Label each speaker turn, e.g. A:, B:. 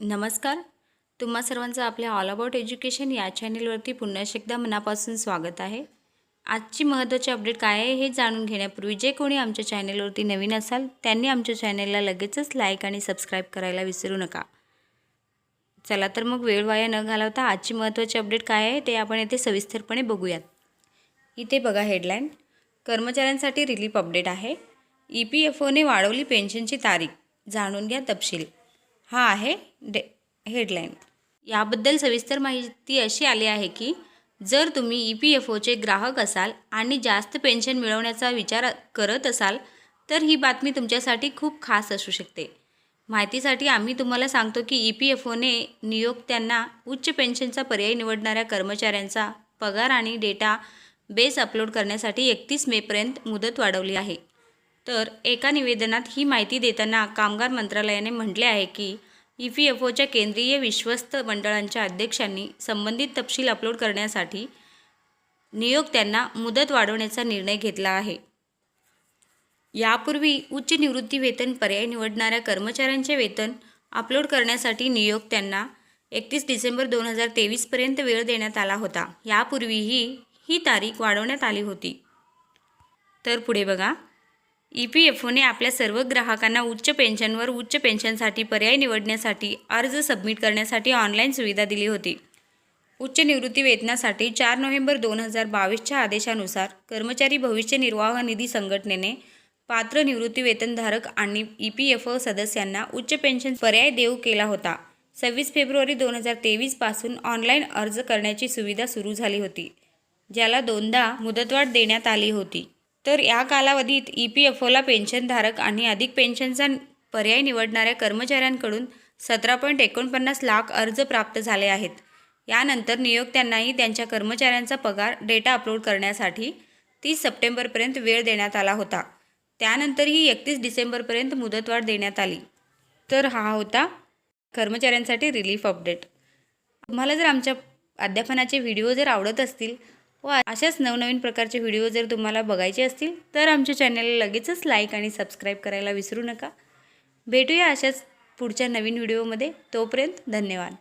A: नमस्कार. तुम्हा सर्वांचं आपल्या ऑल अबाउट एज्युकेशन या चॅनेलवरती पुन्हा एकदा मनापासून स्वागत आहे. आजची महत्त्वाची अपडेट काय आहे हे जाणून घेण्यापूर्वी जे कोणी आमच्या चॅनेलवरती नवीन असाल त्यांनी आमच्या चॅनेलला लगेचच लाईक आणि सबस्क्राईब करायला विसरू नका. चला तर मग वेळ वाया न घालवता आजची महत्त्वाची अपडेट काय आहे ते आपण येथे सविस्तरपणे बघूयात. इथे बघा हेडलाईन कर्मचाऱ्यांसाठी रिलीफ अपडेट आहे. ई पी एफ ओने वाढवली पेन्शनची तारीख. जाणून घ्या तपशील. हा आहे डे हेडलाईन याबद्दल सविस्तर माहिती अशी आली आहे की जर तुम्ही ई पी एफ ओचे ग्राहक असाल आणि जास्त पेन्शन मिळवण्याचा विचार करत असाल तर ही बातमी तुमच्यासाठी खूप खास असू शकते. माहितीसाठी आम्ही तुम्हाला सांगतो की ई पी एफ ओने नियोक्त्यांना उच्च पेन्शनचा पर्याय निवडणाऱ्या कर्मचाऱ्यांचा पगार आणि डेटा बेस अपलोड करण्यासाठी एकतीस मेपर्यंत मुदत वाढवली आहे. तर एका निवेदनात ही माहिती देताना कामगार मंत्रालयाने म्हटले आहे की ई पी एफ ओच्या केंद्रीय विश्वस्त मंडळांच्या अध्यक्षांनी संबंधित तपशील अपलोड करण्यासाठी नियोक्त्यांना मुदत वाढवण्याचा निर्णय घेतला आहे. यापूर्वी उच्च निवृत्ती वेतन पर्याय निवडणाऱ्या कर्मचाऱ्यांचे वेतन अपलोड करण्यासाठी नियोक्त्यांना एकतीस डिसेंबर दोन हजार तेवीसपर्यंत वेळ देण्यात आला होता. यापूर्वीही ही तारीख वाढवण्यात आली होती. तर पुढे बघा. ई पी एफ ओने आपल्या सर्व ग्राहकांना उच्च पेन्शनवर उच्च पेन्शनसाठी पर्याय निवडण्यासाठी अर्ज सबमिट करण्यासाठी ऑनलाईन सुविधा दिली होती. उच्च निवृत्ती वेतनासाठी चार नोव्हेंबर दोन हजार बावीसच्या आदेशानुसार कर्मचारी भविष्य निर्वाह निधी संघटनेने पात्र निवृत्ती वेतनधारक आणि ई पी एफ ओ सदस्यांना उच्च पेन्शन पर्याय देऊ केला होता. सव्वीस फेब्रुवारी दोन हजार तेवीसपासून ऑनलाईन अर्ज करण्याची सुविधा सुरू झाली होती ज्याला दोनदा मुदतवाढ देण्यात आली होती. तर या कालावधीत ई पी एफ ओला पेन्शनधारक आणि अधिक पेन्शनचा पर्याय निवडणाऱ्या कर्मचाऱ्यांकडून सतरा पॉईंट एकोणपन्नास लाख अर्ज प्राप्त झाले आहेत. यानंतर नियोक्त्यांनाही त्यांच्या कर्मचाऱ्यांचा पगार डेटा अपलोड करण्यासाठी तीस सप्टेंबरपर्यंत वेळ देण्यात आला होता. त्यानंतरही एकतीस डिसेंबरपर्यंत मुदतवाढ देण्यात आली. तर हा होता कर्मचाऱ्यांसाठी रिलीफ अपडेट. तुम्हाला जर आमच्या अध्यापनाचे व्हिडिओ जर आवडत असतील व अशाच नवनवीन प्रकारचे व्हिडिओ जर तुम्हाला बघायचे असतील तर आमच्या चॅनलला लगेचच लाईक आणि सबस्क्राईब करायला विसरू नका. भेटूया अशाच पुढच्या नवीन व्हिडिओमध्ये. तोपर्यंत धन्यवाद.